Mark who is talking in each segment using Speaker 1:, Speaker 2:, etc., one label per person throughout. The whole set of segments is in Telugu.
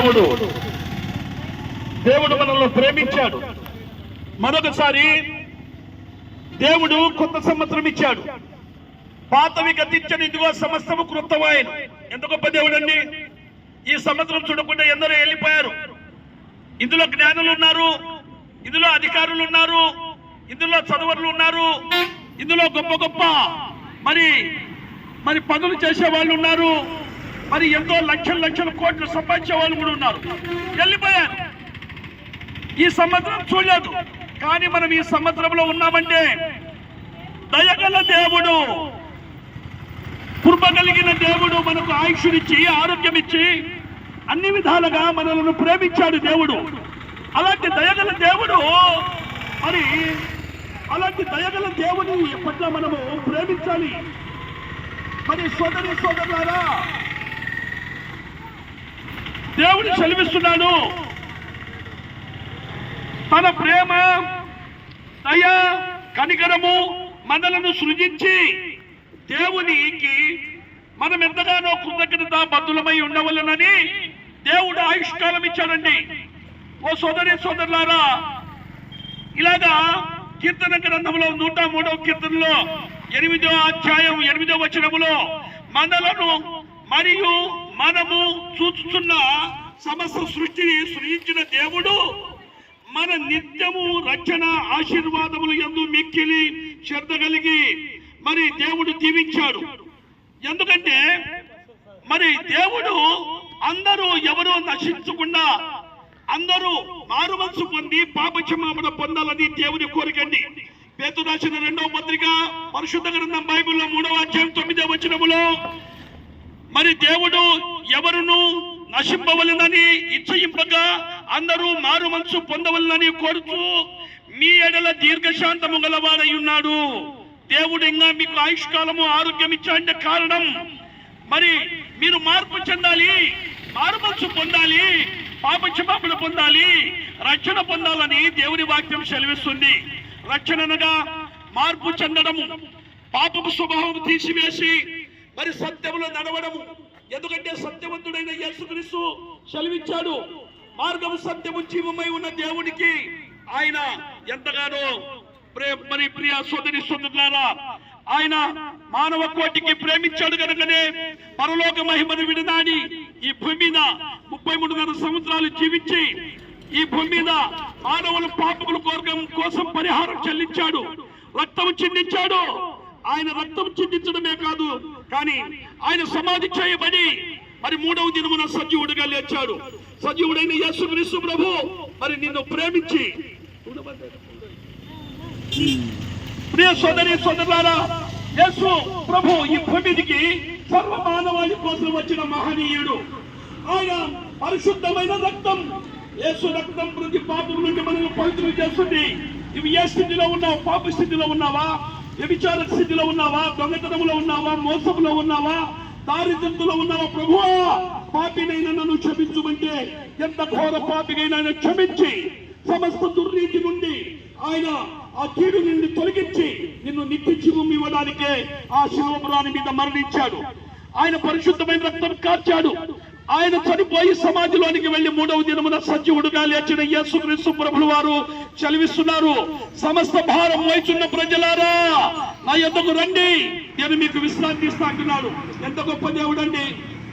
Speaker 1: దేవుడు. దేవుడు మనల్ని ప్రేమించాడు. మరొకసారి దేవుడు కొత్త సంవత్సరం ఇచ్చాడు. పాతవి గతించని ఇదిగో సమస్తము కృతమాయన ఎంత గొప్ప దేవుడు అండి ఈ సంవత్సరం చూడకుండా ఎందరో వెళ్ళిపోయారు. ఇందులో జ్ఞానులు ఉన్నారు ఇందులో అధికారులు ఉన్నారు ఇందులో చదువులు ఉన్నారు ఇందులో గొప్ప గొప్ప మరి మరి పనులు చేసే వాళ్ళు ఉన్నారు. మరి ఎంతో లక్షల లక్షల కోట్లు సంపాదించే వాళ్ళు కూడా ఉన్నారు. వెళ్ళిపోయారు. ఈ సంవత్సరం చూడలేదు. కానీ మనం ఈ సంవత్సరంలో ఉన్నామంటే దయగల దేవుడు కృప కలిగిన దేవుడు మనకు ఆయుష్నిచ్చి ఆరోగ్యం ఇచ్చి అన్ని విధాలుగా మనలను ప్రేమించాడు దేవుడు. అలాంటి దయగల దేవుడు మరి అలాంటి దయగల దేవుని పట్ల మనము ప్రేమించాలి? మరి సోదరి సోదరులారా దేవుని సెలవిస్తున్నాడు తన ప్రేమ దయ కనికరము మనలను సృజించి దేవునికి మనం ఎంతగానో కృతజ్ఞత బద్దులమై ఉండవలనని దేవుడు ఆయుష్కాలం ఇచ్చాడండి. ఓ సోదరి సోదరులారా ఇలాగా కీర్తన గ్రంథంలో నూట మూడవ కీర్తనలో ఎనిమిదో అధ్యాయం ఎనిమిదో వచనములో మనలను మరియు మనము చూస్తున్న సమస్త సృష్టిని సృజించిన దేవుడు మన నిత్యము రక్షణ ఆశీర్వాదములు ఎందు మిక్కిలి శ్రద్ధ కలిగి మరి దేవుడు దీవించాడు ఎందుకంటే మరి దేవుడు అందరూ ఎవరో నశించకుండా అందరూ మారు మనసు పొంది పాపక్షమాపణ పొందాలని దేవుని కోరికండి. పేతు రాసిన రెండవ పత్రిక పరిశుద్ధ గ్రంథం బైబిల్లో మూడవ అధ్యాయం తొమ్మిదవ వచనములో మరి దేవుడు ఎవరును నశింపవలనని ఇచ్చయింపక అందరూ మారు మనసు పొందవలనని కోరుతూ మీ ఎడల దీర్ఘశాంతము గలవాడై ఉన్నాడు. దేవుడు ఇంకా మీకు ఆయుష్కాలము ఆరోగ్యం ఇచ్చాడంటే కారణం. మరి మీరు మార్పు చెందాలి మారు మనసు పొందాలి పాప క్షమాపణ పొందాలి రక్షణ పొందాలని దేవుని వాక్యం సెలవిస్తుంది. రక్షణ అనగా మార్పు చెందడము పాపపు స్వభావం తీసివేసి మరి సత్యములో నడవడము. ఎందుకంటే సత్యవంతుడైన యేసుక్రీస్తు సెలవిచ్చాడు మార్గము సత్యము జీవమై ఉన్న దేవునికి ఆయన ఎంతగానో మరి ప్రియ సోదరి సోదరులారా ఆయన మానవ కోటికి ప్రేమించాడు కనుకనే పరలోక మహిమను విడనాడి ఈ భూమి మీద ముప్పై మూడున్నర సంవత్సరాలు జీవించి ఈ భూమి మీద మానవుల పాపముల కోరకం కోసం పరిహారం చెల్లించాడు రక్తం చిందించాడు. ఆయన రక్తం చిందించడమే కానీ ఆయన సమాధి చేయబడి మరి మూడవ దినమున సజీవుడిగా లేచాడు. సజీవుడైన యేసు క్రీస్తు ప్రభు మరి నిన్ను ప్రేమించి ప్రియ సోదరి సోదరులారా యేసు ప్రభు ఈ భూమిదికి సర్వ మానవాళి కోసం వచ్చిన మహనీయుడు. ఆయన పరిశుద్ధమైన రక్తం యేసు రక్తం ప్రతి పాపం నుండి మనల్ని పవిత్రం చేస్తుంది. ఇవి ఏ స్థితిలో ఉన్నావు? పాప స్థితిలో ఉన్నావా? వ్యభిచార స్థితిలో ఉన్నావా? దొంగతనంలో ఉన్నావా? మోసంలో ఉన్నావా? దారిద్ర్యంలో ఉన్నావా? ప్రభువా పాపినైనా నన్ను క్షమించుమంటే ఎంత ఘోర పాపినైనా ఆయన క్షమించి సమస్త దుర్నీతి నుండి ఆయన ఆ కీడు నిన్ను తొలగించి నిన్ను నిత్య జీవం ఇవ్వడానికే ఆ శివపురాణి మీద మరణించాడు. ఆయన పరిశుద్ధమైన రక్తం కార్చాడు. ఆయన చనిపోయి సమాధిలోనికి వెళ్ళి మూడవ దినమున సజీవుడుగా లేచిన యేసుక్రీస్తు ప్రభులు వారు చలివిస్తున్నారు. సమస్త భారం వహిస్తున్న ప్రజలారా నా ఎందుకు రండి. నేను మీకు విశ్రాంతి ఇస్తా అంటున్నాడు. ఎంత గొప్ప దేవుడు అండి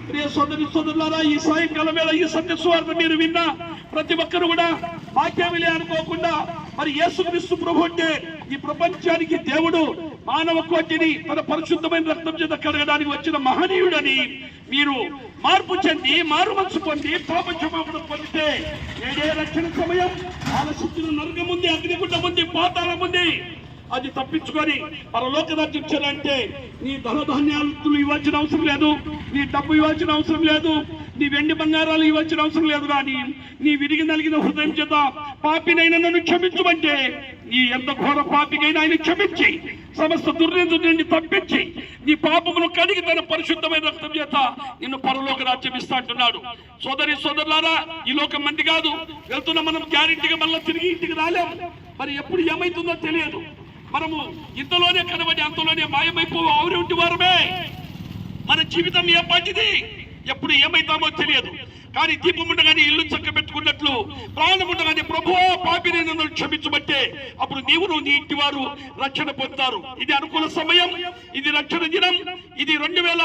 Speaker 1: ప్రియ సోదరి సోదరులారా ఈ సాయంకాలం వేళ ఈ సత్య సువార్త మీరు విన్నా ప్రతి ఒక్కరు కూడా వాక్యమిలే అనుకోకుండా మరి యేసుక్రీస్తు ప్రభు అంటే ఈ ప్రపంచానికి దేవుడు మానవ కోటిని తన పరిశుద్ధమైన రక్తం చేత కడగడానికి వచ్చిన మహనీయుడని మీరు మార్పు చెంది మారు మనసు పొంది పాప క్షమాపణ పొందితే ఏడే రక్షణ సమయం. ఆలోచించిన నరకం ఉంది అగ్నిగుండం ఉంది పాతాళం ఉంది. అది తప్పించుకొని పరలోక రాజ్యం నీ ధనధాన్యాలు ఇవ్వాల్సిన అవసరం లేదు నీ డబ్బు ఇవ్వాల్సిన అవసరం లేదు నీ వెండి బంగారాలు ఇవ్వాల్సిన అవసరం లేదు కానీ నీ విరిగి నలిగిన హృదయం చేత పాపినైనా నన్ను క్షమించమంటే నీ ఎంత ఘోర పాపికైనా ఆయన క్షమించి. సమస్త దుర్నీతి నుండి తప్పించి నీ పాపమును కడిగి తన పరిశుద్ధమైన రక్తం చేత నిన్ను పరలోక రాజ్యం ఇస్తా అంటున్నాడు. సోదరి సోదరులారా ఈ లోకం మంది కాదు. వెళ్తున్న మనం గ్యారెంటీగా మళ్ళీ తిరిగి ఇంటికి రాలేము మరి ఎప్పుడు ఏమైతుందో తెలియదు. మనము ఇంతలోనే కనబడి అంతలోనే మాయమైపో ఆవిరి వారమే. మన జీవితం ఏ పాటిది? ఎప్పుడు ఏమైతామో తెలియదు. కానీ దీపం ఉండగానే ఇల్లు చక్క పెట్టుకున్నట్లు ప్రాణం ఉండగానే ప్రభు పాపిని నన్ను క్షమించబట్టే. అప్పుడు నీవును నీ ఇంటి వారు రక్షణ పొందుతారు. ఇది అనుకూల సమయం ఇది రక్షణ దినం ఇది రెండు వేల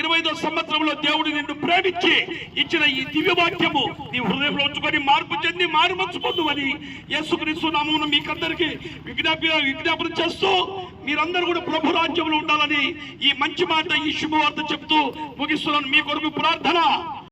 Speaker 1: ఇరవై సంవత్సరంలో దేవుడు నిన్ను ప్రేమించి ఇచ్చిన ఈ దివ్య వాక్యము నీ హృదయంలో ఉంచుకొని మార్పు చెంది మారు మంచుకోదు అని యేసుక్రీస్తు నామమును మీకందరికి విజ్ఞాపి విజ్ఞాపన చేస్తూ మీరందరూ కూడా ప్రభు రాజ్యంలో ఉండాలని ఈ మంచి మాట ఈ శుభవార్త చెప్తూ ముగిస్తున్నాను. మీ కొరకు ప్రార్థన.